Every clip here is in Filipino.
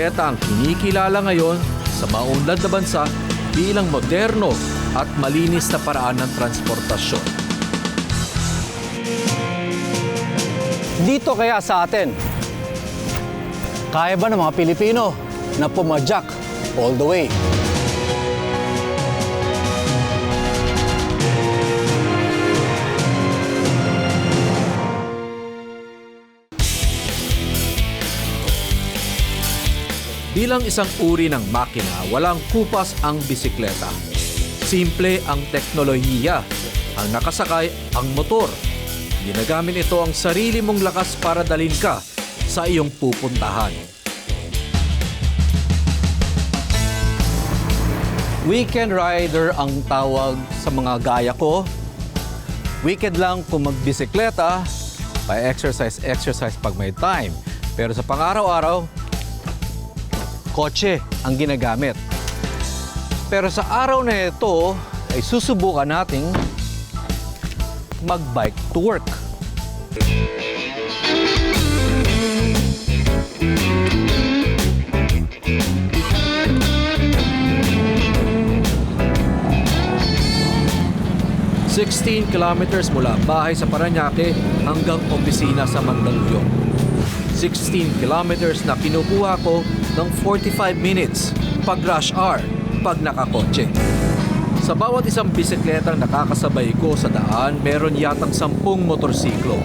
bisikleta ang kinikilala ngayon sa maunlad na bansa bilang moderno at malinis na paraan ng transportasyon. Dito kaya sa atin, kaya ba ng mga Pilipino na pumadyak all the way? Bilang isang uri ng makina, walang kupas ang bisikleta. Simple ang teknolohiya. Ang nakasakay, ang motor. Ginagamit ito ang sarili mong lakas para dalhin ka sa iyong pupuntahan. Weekend rider ang tawag sa mga gaya ko. Weekend lang kung magbisikleta, pa-exercise, exercise pag may time. Pero sa pang-araw-araw, kotse ang ginagamit. Pero sa araw na ito, ay susubukan nating mag-bike to work. – 16 kilometers mula bahay sa Paranaque hanggang opisina sa Mandaluyong. 16 kilometers na kinukuha ko ng 45 minutes pag rush hour, pag nakakotse. Sa bawat isang bisikletang nakakasabay ko sa daan, meron yatang sampung motorsiklo.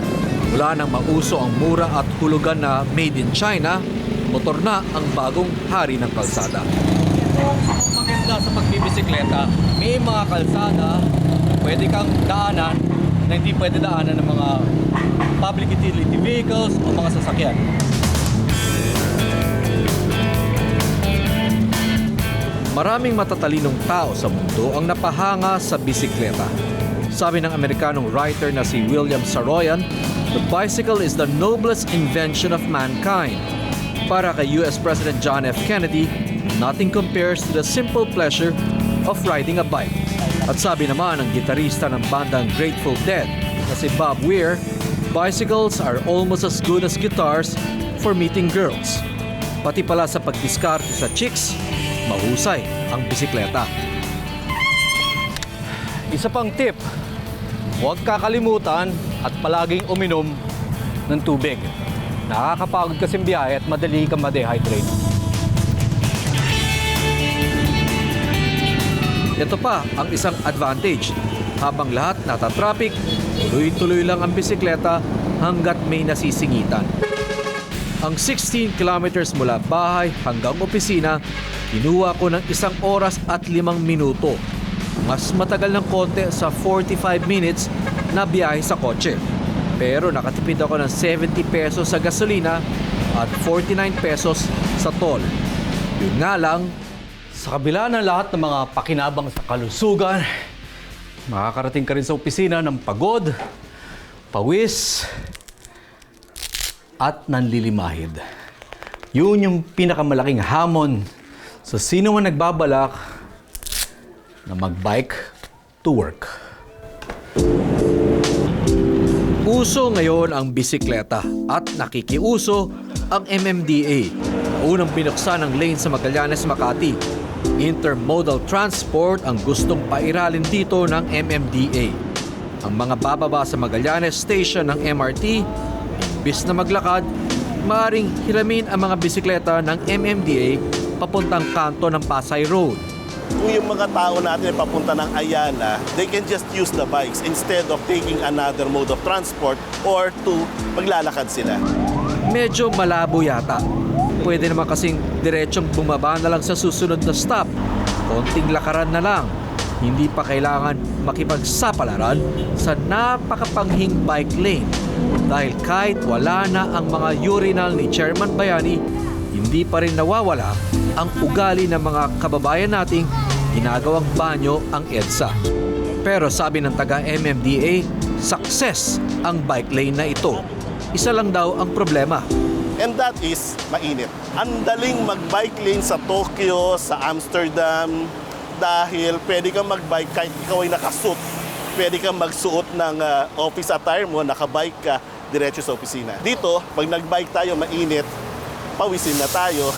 Mula nang mauso ang mura at hulugan na made in China, motor na ang bagong hari ng kalsada. Ang maganda sa pagbibisikleta, may mga kalsada, pwede kang daanan na hindi pwede daanan ng mga public utility vehicles o mga sasakyan. Maraming matatalinong tao sa mundo ang napahanga sa bisikleta. Sabi ng Amerikanong writer na si William Saroyan, the bicycle is the noblest invention of mankind. Para kay US President John F. Kennedy, nothing compares to the simple pleasure of riding a bike. At sabi naman ng gitarista ng bandang Grateful Dead na si Bob Weir, bicycles are almost as good as guitars for meeting girls. Pati pala sa pagdiskarte sa chicks, mahusay ang bisikleta. Isa pang tip, huwag kakalimutan at palaging uminom ng tubig. Nakakapagod kasi biyahe at madali kang ma-dehydrate. Ito pa ang isang advantage. Habang lahat nata-traffic, tuloy-tuloy lang ang bisikleta hanggat may nasisingitan. Ang 16 kilometers mula bahay hanggang opisina, kinuha ko ng isang oras at limang minuto. Mas matagal ng konti sa 45 minutes na biyahe sa kotse. Pero nakatipid ako ng 70 pesos sa gasolina at 49 pesos sa toll. Yun nga lang, Sa kabila ng lahat ng mga pakinabang sa kalusugan, makakarating ka rin sa opisina ng pagod, pawis, at nanlilimahid. Yun yung pinakamalaking hamon sa sino man nagbabalak na mag-bike to work. Uso ngayon ang bisikleta at nakikiuso ang MMDA. Unang binuksan ang lane sa Magallanes, Makati. Intermodal transport ang gustong pairalin dito ng MMDA. Ang mga bababa sa Magallanes Station ng MRT, imbis na maglakad, maaaring hiramin ang mga bisikleta ng MMDA papuntang kanto ng Pasay Road. Kung yung mga tao natin ay papunta ng Ayala, they can just use the bikes instead of taking another mode of transport or to maglalakad sila. Medyo malabo yata. Pwede naman kasing diretsong bumaba na lang sa susunod na stop. Konting lakaran na lang. Hindi pa kailangan makipagsapalaran sa napakapanghing bike lane. Dahil kahit wala na ang mga urinal ni Chairman Bayani, hindi pa rin nawawala ang ugali ng mga kababayan nating ginagawang banyo ang EDSA. Pero sabi ng taga MMDA, success ang bike lane na ito. Isa lang daw ang problema, And that is mainit. Ang daling mag-bike lane sa Tokyo, sa Amsterdam, dahil pwede kang mag-bike kahit ikaw ay nakasuot. Pwede kang magsuot ng ah, office attire mo, nakabike ka, diretso sa opisina. Dito, pag nag-bike tayo, mainit, pawisin na tayo.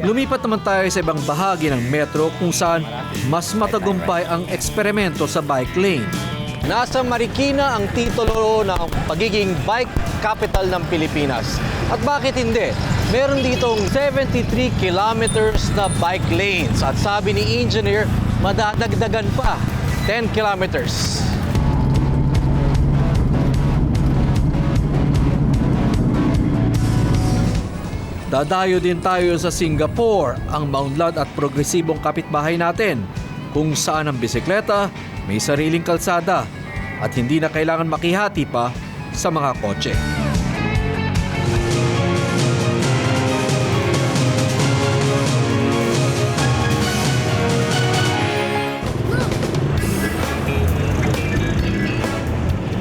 Lumipat naman tayo sa ibang bahagi ng metro kung saan mas matagumpay ang eksperimento sa bike lane. Nasa Marikina ang titulo ng pagiging bike capital ng Pilipinas. At bakit hindi? Meron ditong 73 kilometers na bike lanes at sabi ni engineer, madadagdagan pa 10 kilometers. Dadayo din tayo sa Singapore, ang maunlad at progresibong kapitbahay natin, kung saan ang bisikleta may sariling kalsada at hindi na kailangan makihati pa sa mga kotse.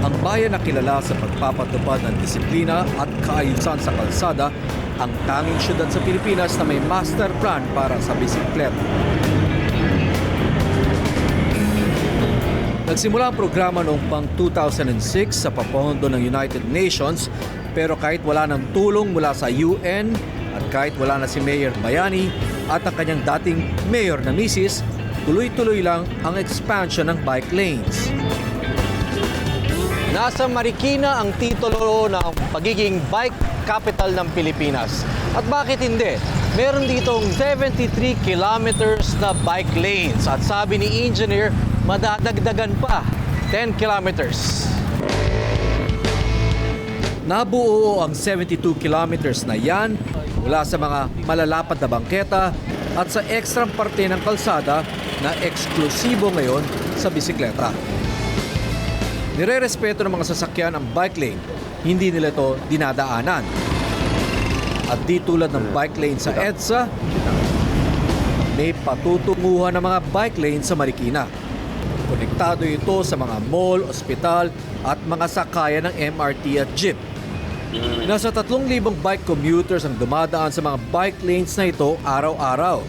Ang bayan na kilala sa pagpapatupad ng disiplina at kaayusan sa kalsada ang tanging syudad sa Pilipinas na may master plan para sa bisikleta. Nagsimula ang programa noong pang 2006 sa papondo ng United Nations pero kahit wala ng tulong mula sa UN at kahit wala na si Mayor Bayani at ang kanyang dating mayor na misis, tuloy-tuloy lang ang expansion ng bike lanes. Nasa Marikina ang titulo ng pagiging bike capital ng Pilipinas. At bakit hindi? Meron ditong 73 kilometers na bike lanes at sabi ni engineer, madadagdagan pa 10 kilometers. Nabuo ang 72 kilometers na yan mula sa mga malalapad na bangketa at sa ekstrang parte ng kalsada na eksklusibo ngayon sa bisikleta. Nire-respeto ng mga sasakyan ang bike lane, hindi nila ito dinadaanan. At di tulad ng bike lane sa EDSA, may patutunguhan ng mga bike lane sa Marikina. Konektado ito sa mga mall, ospital at mga sakayan ng MRT at jeep. Nasa 3,000 bike commuters ang dumadaan sa mga bike lanes na ito araw-araw.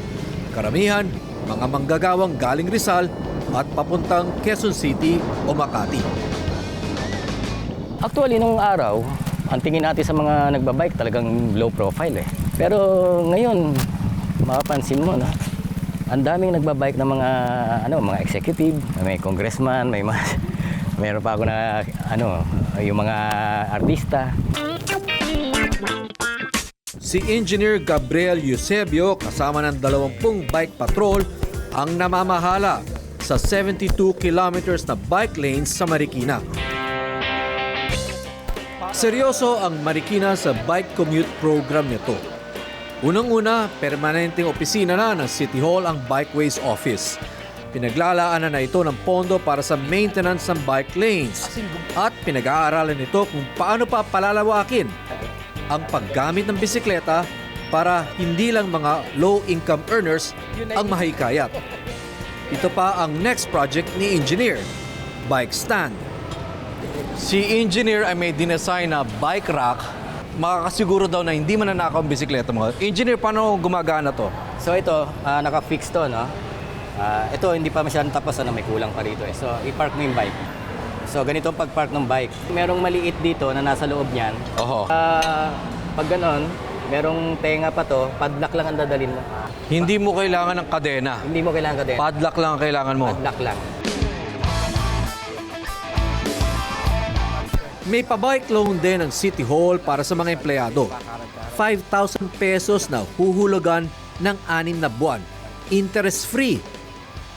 Karamihan, mga manggagawang galing Rizal at papuntang Quezon City o Makati. Actually, nung araw, ang tingin natin sa mga nagbabike talagang low profile eh. Pero ngayon, mapapansin mo na, ang daming nagbabike ng mga ano, mga executive, may congressman, may mga meron pa ako na ano, yung mga artista. Si Engineer Gabriel Eusebio kasama ng 20 bike patrol ang namamahala sa 72 kilometers na bike lanes sa Marikina. Seryoso ang Marikina sa bike commute program nito. Unang-una, permanenteng opisina na ng City Hall ang Bikeways Office. Pinaglalaanan na ito ng pondo para sa maintenance ng bike lanes at pinag-aaralan nito kung paano pa palalawakin ang paggamit ng bisikleta para hindi lang mga low-income earners ang mahikayat. Ito pa ang next project ni Engineer, Bike Stand. Si engineer ay may dinesign na bike rack, makakasiguro daw na hindi mananakaw ang bisikleta mo. Engineer, paano gumagana to? So ito, ah, naka-fix to, no? Ah, ito, hindi pa masyadong tapos, ano, may kulang pa rito eh. So, i-park mo yung bike. So, ganito ang pag-park ng bike. Merong maliit dito na nasa loob niyan. Oho. Ah, pag ganon, merong tenga pa to, padlock lang ang dadalin mo. Hindi mo kailangan ng kadena. Hindi mo kailangan ka din. Padlock lang ang kailangan mo. Padlock lang. May pa-bike loan din ang City Hall para sa mga empleyado. 5,000 pesos na huhulugan ng anim na buwan. Interest-free.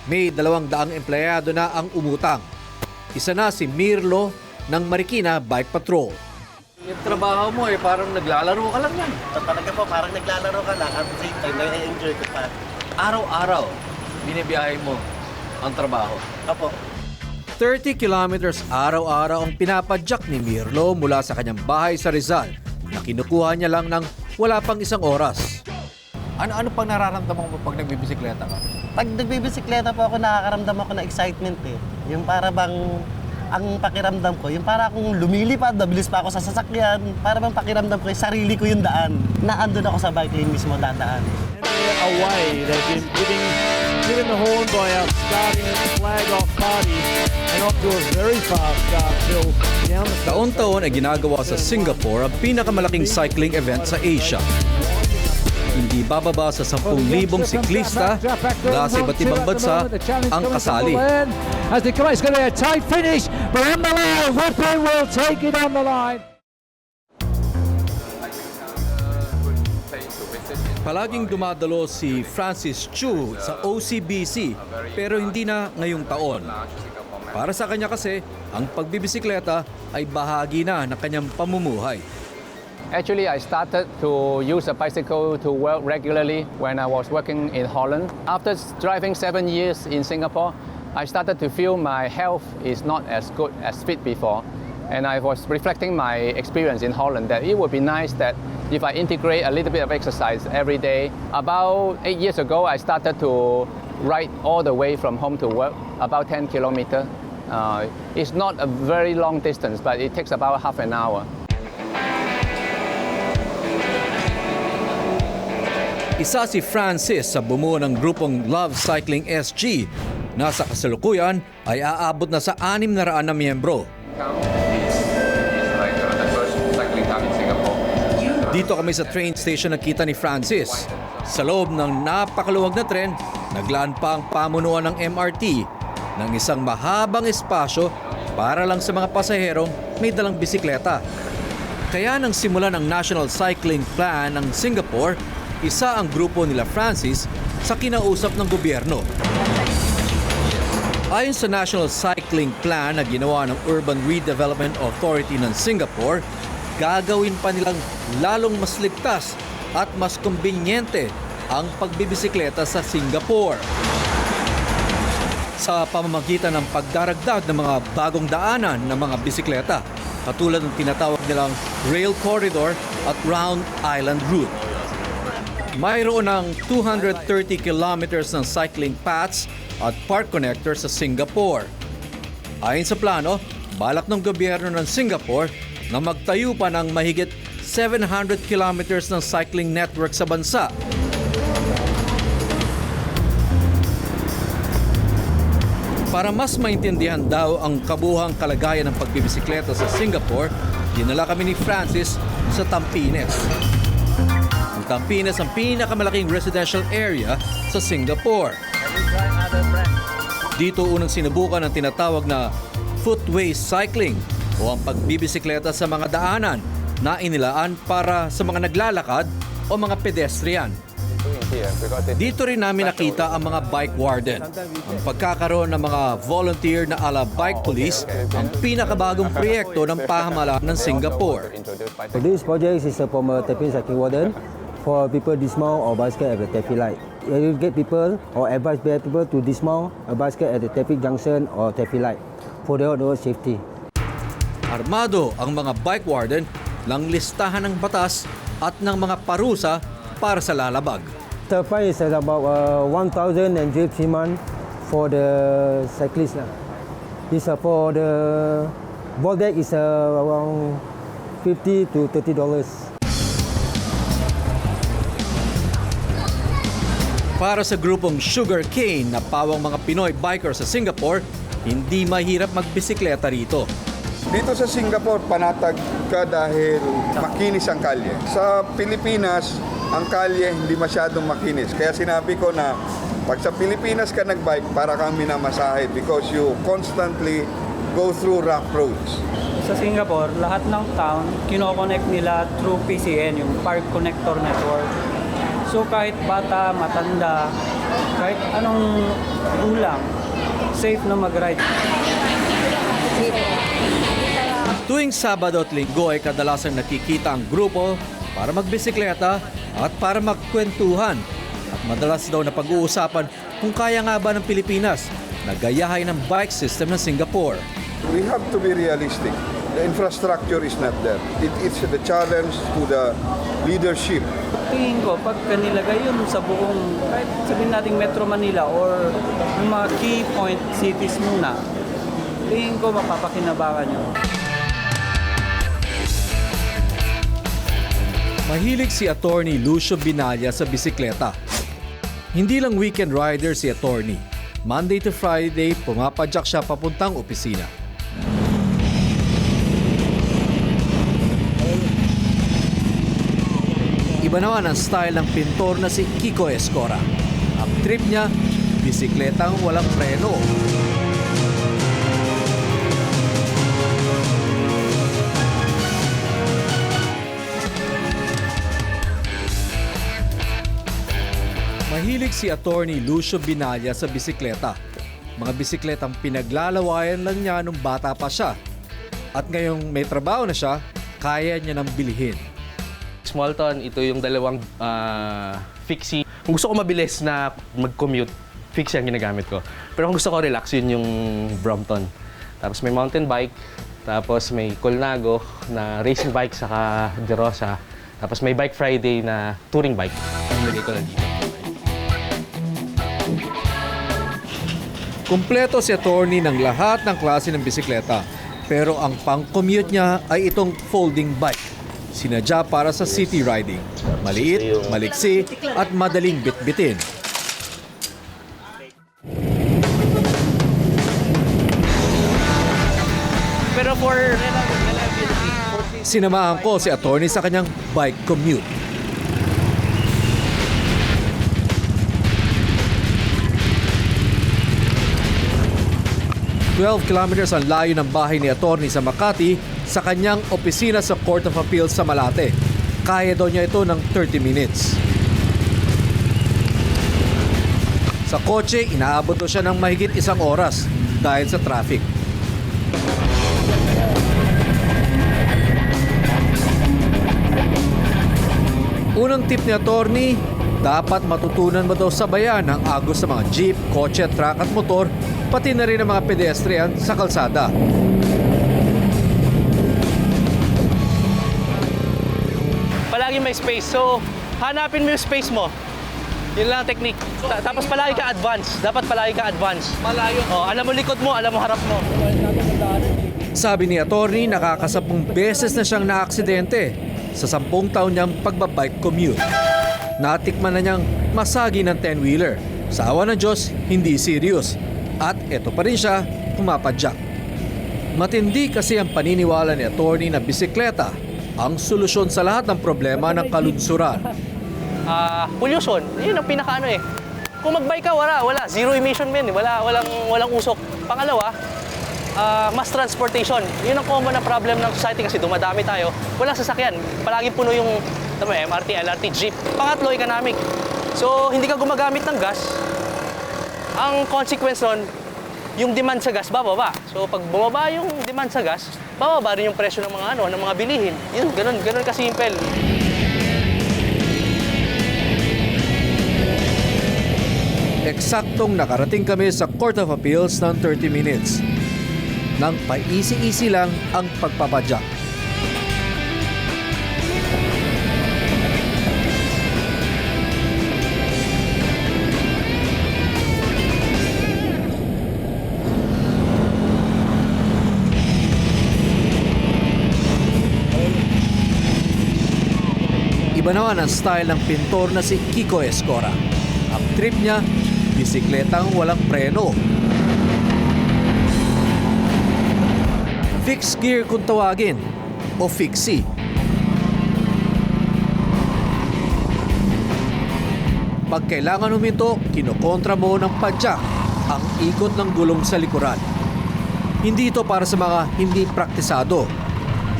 May dalawang daang empleyado na ang umutang. Isa na si Mirlo ng Marikina Bike Patrol. Yung trabaho mo eh, parang naglalaro ka lang yan. Talaga po, parang naglalaro ka lang at the same time, nai-enjoy ko pa. Araw-araw, binibiyahe mo ang trabaho. Apo, 30 kilometers araw-araw ang pinapadyak ni Mirlo mula sa kanyang bahay sa Rizal na kinukuha niya lang ng wala pang isang oras. Ano-ano pang nararamdaman mo pag nagbibisikleta ka? Pag nagbibisikleta po ako, nakakaramdam ako ng excitement eh. Yung para bang ang pakiramdam ko, yung para akong lumilipad, nabilis pa ako sa sasakyan, para bang pakiramdam ko, yung sarili ko yung daan, na andun ako sa bike lane mismo dadaan. away. They've been giving, given the horn by our starting flag off party and off to a very fast start, Phil. Down the Taon-taon ay ginagawa sa Singapore ang pinakamalaking cycling event sa Asia. Hindi bababa sa 10,000 siklista mula sa iba't ibang bansa ang kasali. As they come, it's going to be a tight finish, but the line, Whippy will take it on the line. Palaging dumadalo si Francis Chu sa OCBC pero hindi na ngayong taon. Para sa kanya kasi, ang pagbibisikleta ay bahagi na ng kanyang pamumuhay. Actually, I started to use a bicycle to work regularly when I was working in Holland. After driving seven years in Singapore, I started to feel my health is not as good as fit before. And I was reflecting my experience in Holland that it would be nice that if I integrate a little bit of exercise every day. About eight years ago, I started to ride all the way from home to work, about 10 kilometers. Uh, it's not a very long distance, but it takes about half an hour. Isa si Francis sa bumuo ng grupong Love Cycling SG na sa kasalukuyan ay aabot na sa 600 na miyembro. Dito kami sa train station nakita ni Francis. Sa loob ng napakaluwag na tren, naglaan pa ang pamunuan ng MRT ng isang mahabang espasyo para lang sa mga pasaherong may dalang bisikleta. Kaya nang simula ng National Cycling Plan ng Singapore, isa ang grupo nila Francis sa kinausap ng gobyerno. Ayon sa National Cycling Plan na ginawa ng Urban Redevelopment Authority ng Singapore, gagawin pa nilang lalong mas ligtas at mas kumbinyente ang pagbibisikleta sa Singapore. Sa pamamagitan ng pagdaragdag ng mga bagong daanan ng mga bisikleta, katulad ng tinatawag nilang Rail Corridor at Round Island Route. Mayroon ng 230 kilometers ng cycling paths at park connectors sa Singapore. Ayon sa plano, balak ng gobyerno ng Singapore na magtayo pa ng mahigit 700 kilometers ng cycling network sa bansa. Para mas maintindihan daw ang kabuhang kalagayan ng pagbibisikleta sa Singapore, dinala kami ni Francis sa Tampines. Ang Tampines ang pinakamalaking residential area sa Singapore. Dito unang sinubukan ang tinatawag na footway cycling o ang pagbibisikleta sa mga daanan na inilaan para sa mga naglalakad o mga pedestrian. Dito rin namin nakita ang mga bike warden. Ang pagkakaroon ng mga volunteer na ala bike police ang pinakabagong proyekto ng pamahalaan ng Singapore. This project is from a traffic cycling warden for people dismount or bicycle at the traffic light. Get people or advise people to dismount a bicycle at the traffic junction or traffic light for their road safety. Armado ang mga bike warden ng listahan ng batas at ng mga parusa para sa lalabag. The fine is about uh, 1,000 and month for the cyclist. lah. This uh, for the ball deck is uh, around 50 to 30 dollars. Para sa grupong Sugar Cane na pawang mga Pinoy biker sa Singapore, hindi mahirap magbisikleta rito. Dito sa Singapore, panatag ka dahil makinis ang kalye. Sa Pilipinas, ang kalye hindi masyadong makinis. Kaya sinabi ko na pag sa Pilipinas ka nagbike, para kang minamasahe because you constantly go through rough roads. Sa Singapore, lahat ng town, kinoconnect nila through PCN, yung Park Connector Network. So kahit bata, matanda, kahit anong gulang, safe na mag-ride. Tuwing Sabado at Linggo ay kadalasang nakikita ang grupo para magbisikleta at para magkwentuhan. At madalas daw na pag-uusapan kung kaya nga ba ng Pilipinas na gayahay ng bike system ng Singapore. We have to be realistic. The infrastructure is not there. It, it's the challenge to the leadership Tingin ko, pag kanilagay yun sa buong, kahit sabihin natin Metro Manila or yung mga key point cities muna, tingin ko mapapakinabangan nyo. Mahilig si attorney Lucio Binaya sa bisikleta. Hindi lang weekend rider si attorney. Monday to Friday, pumapadyak siya papuntang opisina. Iba naman ang style ng pintor na si Kiko Escora. Ang trip niya, bisikletang walang preno. Mahilig si attorney Lucio Binaya sa bisikleta. Mga bisikletang pinaglalawayan lang niya nung bata pa siya. At ngayong may trabaho na siya, kaya niya nang bilhin. Smallton, ito yung dalawang ah, fixie. Kung gusto ko mabilis na mag-commute, fixie ang ginagamit ko. Pero kung gusto ko relax, yun yung Brompton. Tapos may mountain bike, tapos may Colnago na racing bike, saka De Rosa. Tapos may Bike Friday na touring bike. Lagay ko na dito. Kumpleto si attorney ng lahat ng klase ng bisikleta. Pero ang pang-commute niya ay itong folding bike. Sinadya para sa city riding. Maliit, maliksi, at madaling bitbitin. Pero for Sinamahan ko si attorney sa kanyang bike commute. Twelve kilometers ang layo ng bahay ni attorney sa Makati sa kanyang opisina sa Court of Appeals sa Malate. Kaya daw niya ito ng 30 minutes. Sa kotse, inaabot daw siya ng mahigit isang oras dahil sa traffic. Unang tip ni attorney, dapat matutunan mo daw sabayan ang agos sa mga jeep, kotse, truck at motor, pati na rin ang mga pedestrian sa kalsada. palagi may space. So, hanapin mo yung space mo. Yun lang ang technique. Ta- tapos palagi ka advance. Dapat palagi ka advance. Malayo. Oh, alam mo likod mo, alam mo harap mo. Sabi ni attorney, nakakasapong beses na siyang naaksidente sa sampung taon niyang pagbabike commute. Natikman na niyang masagi ng 10-wheeler. Sa awa ng Diyos, hindi serious. At eto pa rin siya, pumapadyak. Matindi kasi ang paniniwala ni attorney na bisikleta ang solusyon sa lahat ng problema ng kaludsuran. Ah, pollution. Yun ang pinakaano eh. Kung magbike ka, wala, wala. Zero emission men. eh. Wala, walang, walang usok. Pangalawa, ah, mass transportation. Yun ang common na problem ng society kasi dumadami tayo. Walang sasakyan. Palagi puno yung tama, MRT, LRT, jeep. Pangatlo, economic. So, hindi ka gumagamit ng gas. Ang consequence nun, yung demand sa gas bababa. So, pag bumaba yung demand sa gas, bababa rin yung presyo ng mga ano, ng mga bilihin. Yun, ganun, ganun kasimple. Eksaktong nakarating kami sa Court of Appeals ng 30 minutes. Nang paisi-isi lang ang pagpapadyak. Iba naman ang style ng pintor na si Kiko Escora. Ang trip niya, bisikletang walang preno. Fixed gear kung tawagin o fixie. Pag kailangan huminto, kinokontra mo ng padyak ang ikot ng gulong sa likuran. Hindi ito para sa mga hindi praktisado.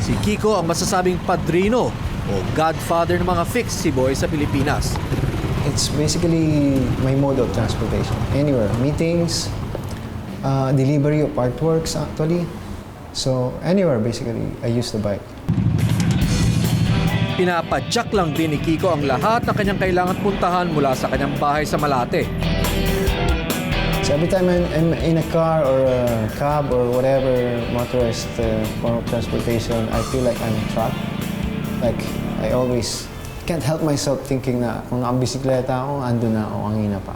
Si Kiko ang masasabing padrino o godfather ng mga fixie boy sa Pilipinas. It's basically my mode of transportation. Anywhere, meetings, uh, delivery of artworks actually. So anywhere basically, I use the bike. Pinapadyak lang din ni Kiko ang lahat ng kanyang kailangan puntahan mula sa kanyang bahay sa Malate. So every time I'm, I'm in a car or a cab or whatever motorized uh, form of transportation, I feel like I'm trapped. Like I always can't help myself thinking na kung nakabisikleta ako, ando na ako, ang hina pa.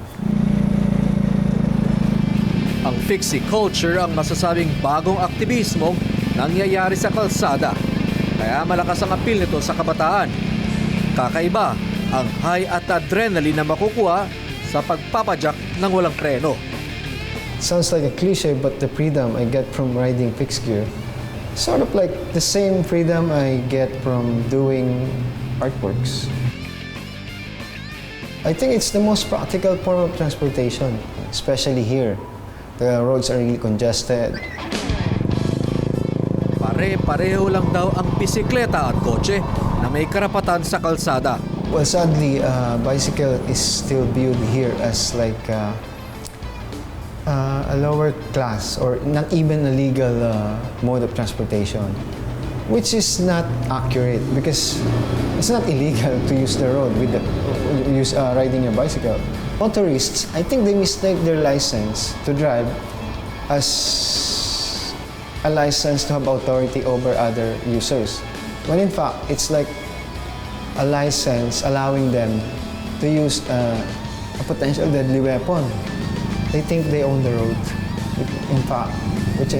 Ang fixie culture ang masasabing bagong aktivismong nangyayari sa kalsada. Kaya malakas ang appeal nito sa kabataan. Kakaiba ang high at adrenaline na makukuha sa pagpapadyak ng walang preno. Sounds like a cliche, but the freedom I get from riding fixed gear, sort of like the same freedom I get from doing artworks. I think it's the most practical form of transportation, especially here. The roads are really congested. Pare-pareho lang daw ang bisikleta at kotse na may karapatan sa kalsada. Well, sadly, uh, bicycle is still viewed here as like uh, uh, a lower class or not even a legal uh, mode of transportation, which is not accurate because it's not illegal to use the road with the, use uh, riding your bicycle. Motorists, I think they mistake their license to drive as a license to have authority over other users. When in fact, it's like a license allowing them to use uh, a potential deadly weapon. They think they own the road. In fact, which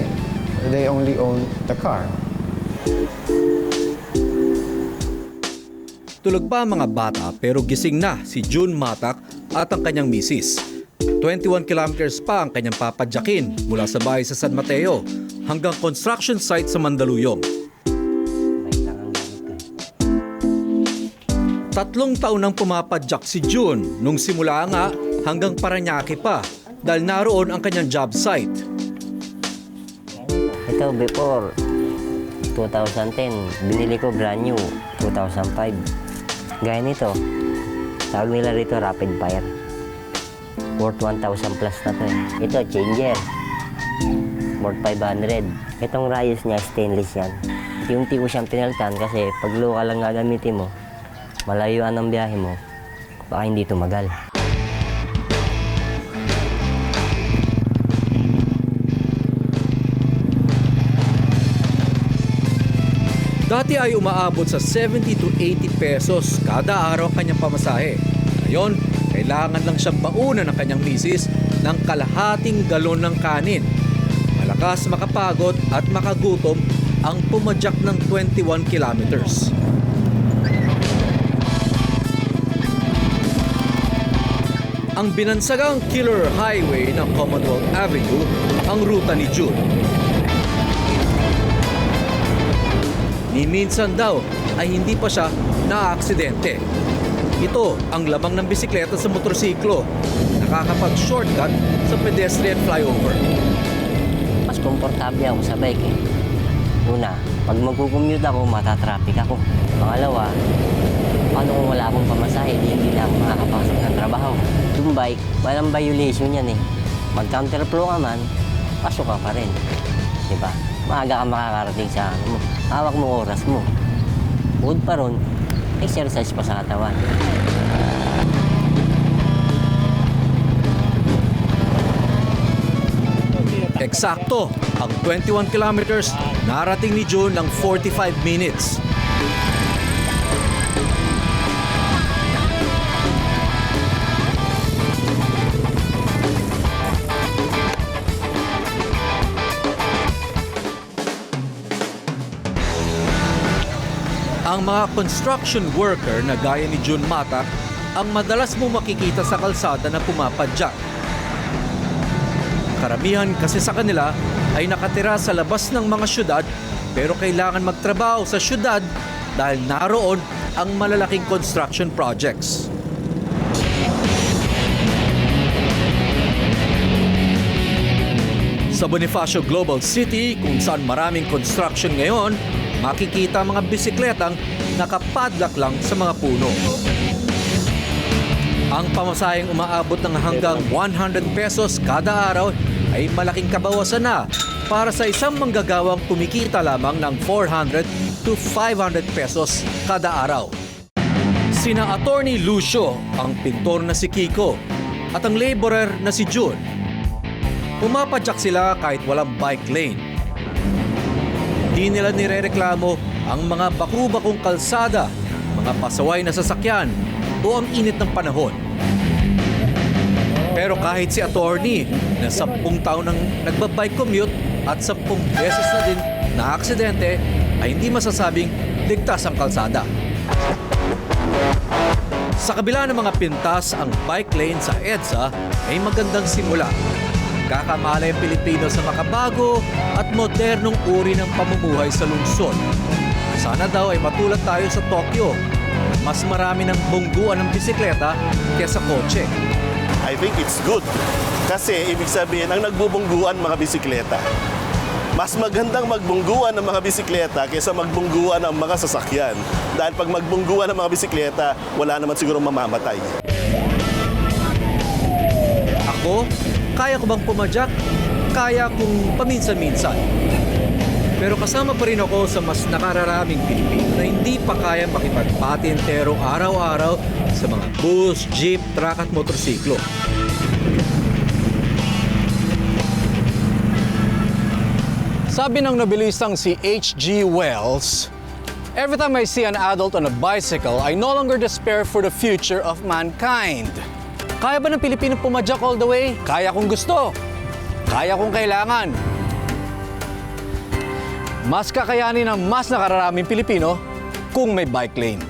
they only own the car. Tulog pa ang mga bata pero gising na si June Matak at ang kanyang misis. 21 kilometers pa ang kanyang papadyakin mula sa bahay sa San Mateo hanggang construction site sa Mandaluyong. Tatlong taon nang pumapadyak si June nung simula nga hanggang Paranaque pa dahil naroon ang kanyang job site. Ito before 2010, binili ko brand new 2005. Gaya nito, tawag nila rito rapid fire. Worth 1,000 plus na to eh. Ito, changer. Worth 500. Itong rayos niya, stainless yan. Unti-unti ko siyang pinalitan kasi pag local lang gagamitin mo, malayuan ang biyahe mo, baka hindi tumagal. Dati ay umaabot sa 70 to 80 pesos kada araw ang kanyang pamasahe. Ngayon, kailangan lang siyang baunan ng kanyang misis ng kalahating galon ng kanin. Malakas makapagod at makagutom ang pumadyak ng 21 kilometers. Ang binansagang Killer Highway ng Commonwealth Avenue ang ruta ni June. Minsan daw ay hindi pa siya na-aksidente. Ito ang lamang ng bisikleta sa motorsiklo. Nakakapag-shortcut sa pedestrian flyover. Mas komportable ako sa bike eh. Una, pag magkukommute ako, matatraffic ako. Pangalawa, paano kung wala akong pamasahe, di hindi na ako makakapasok ng trabaho. Yung bike, walang violation yan eh. Mag-counterflow ka man, pasok ka pa rin. Di ba? Maaga ka makakarating sa ano mo. Hawak mo oras mo. Bukod pa ron, exercise pa sa katawan. Eksakto, ang 21 kilometers narating ni June ng 45 minutes. Ang mga construction worker na gaya ni June Matak ang madalas mo makikita sa kalsada na pumapadyak. Karamihan kasi sa kanila ay nakatira sa labas ng mga syudad pero kailangan magtrabaho sa syudad dahil naroon ang malalaking construction projects. Sa Bonifacio Global City, kung saan maraming construction ngayon, makikita mga bisikletang nakapadlak lang sa mga puno. Ang pamasaheng umaabot ng hanggang 100 pesos kada araw ay malaking kabawasan na para sa isang manggagawang kumikita lamang ng 400 to 500 pesos kada araw. Sina Attorney Lucio, ang pintor na si Kiko, at ang laborer na si June. Pumapadyak sila kahit walang bike lane. Hindi nila nirereklamo ang mga baku-bakong kalsada, mga pasaway na sasakyan o ang init ng panahon. Pero kahit si attorney na sampung taon nang nagbabike commute at sampung beses na din na aksidente ay hindi masasabing ligtas ang kalsada. Sa kabila ng mga pintas ang bike lane sa EDSA ay magandang simula. Kakamala ang Pilipino sa makabago at modernong uri ng pamumuhay sa lungsod. Sana daw ay matulad tayo sa Tokyo. Mas marami ng bungguan ng bisikleta kesa kotse. I think it's good. Kasi ibig sabihin, ang nagbubungguan mga bisikleta. Mas magandang magbungguan ng mga bisikleta kaysa magbungguan ng mga sasakyan. Dahil pag magbungguan ng mga bisikleta, wala naman siguro mamamatay. Ako, kaya ko bang pumadyak? Kaya kong paminsan-minsan. Pero kasama pa rin ako sa mas nakararaming Pilipino na hindi pa kaya makipagpatintero araw-araw sa mga bus, jeep, truck at motorsiklo. Sabi ng nabilisang si H.G. Wells, Every time I see an adult on a bicycle, I no longer despair for the future of mankind. Kaya ba ng Pilipino pumadyak all the way? Kaya kung gusto. Kaya kung kailangan. Mas kakayanin ng mas nakararaming Pilipino kung may bike lane.